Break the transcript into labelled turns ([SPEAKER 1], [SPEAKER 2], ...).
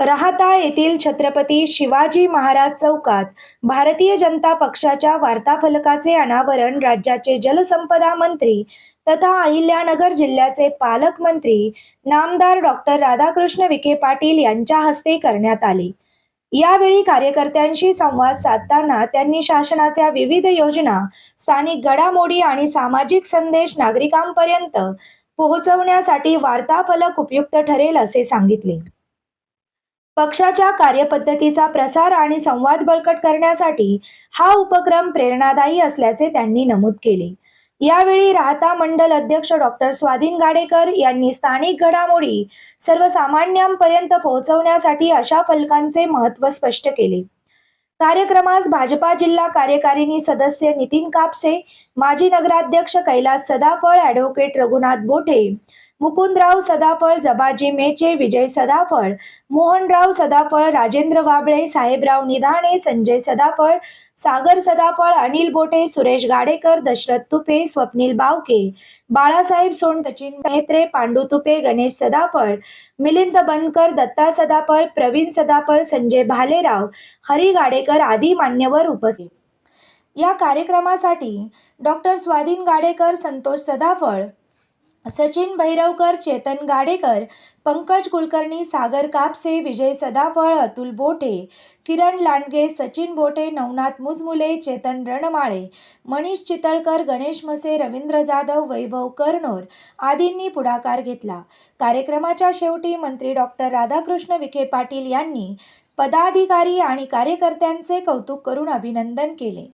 [SPEAKER 1] राहता येथील छत्रपती शिवाजी महाराज चौकात भारतीय जनता पक्षाच्या वार्ताफलकाचे अनावरण राज्याचे जलसंपदा मंत्री तथा अहिल्यानगर जिल्ह्याचे पालकमंत्री नामदार डॉक्टर राधाकृष्ण विखे पाटील यांच्या हस्ते करण्यात आले. यावेळी कार्यकर्त्यांशी संवाद साधताना त्यांनी शासनाच्या विविध योजना स्थानिक घडामोडी आणि सामाजिक संदेश नागरिकांपर्यंत पोहोचवण्यासाठी वार्ताफलक उपयुक्त ठरेल असे सांगितले. पक्षाच्या कार्यपद्धतीचा प्रसार आणि संवाद बळकट करण्यासाठी हा उपक्रम प्रेरणादायी असल्याचे त्यांनी नमूद केले. यावेळी राहता मंडल अध्यक्ष डॉक्टर स्वाधीन गाडेकर यांनी स्थानिक घडामोडी सर्वसामान्यांपर्यंत पोहोचवण्यासाठी अशा फलकांचे महत्त्व स्पष्ट केले. कार्यक्रमास भाजपा जिल्हा कार्यकारिणी सदस्य नितीन कापसे माजी नगराध्यक्ष कैलास सदाफळ ॲडव्होकेट रघुनाथ बोठे मुकुंदराव सदाफळ जबाजी मेचे विजय सदाफळ मोहनराव सदाफळ राजेंद्र वाबळे साहेबराव निधाणे संजय सदाफळ सागर सदाफळ अनिल बोटे सुरेश गाडेकर दशरथ तुपे स्वप्नील बावके बाळासाहेब सोन सचिन मेत्रे पांडू तुपे गणेश सदाफळ मिलिंद बनकर दत्ता सदाफळ प्रवीण सदाफळ संजय भालेराव हरी गाडेकर आदी मान्यवर उपस्थित. या कार्यक्रमासाठी डॉक्टर स्वाधीन गाडेकर संतोष सदाफळ सचिन भैरवकर चेतन गाडेकर पंकज कुलकर्णी सागर कापसे विजय सदाफळ अतुल बोठे किरण लांडगे सचिन बोटे नवनाथ मुजमुले चेतन रणमाळे मनीष चितळकर गणेश मसे रवींद्र जाधव वैभव कर्णोर आदींनी पुढाकार घेतला. कार्यक्रमाच्या शेवटी मंत्री डॉक्टर राधाकृष्ण विखे पाटील यांनी पदाधिकारी आणि कार्यकर्त्यांचे कौतुक करून अभिनंदन केले.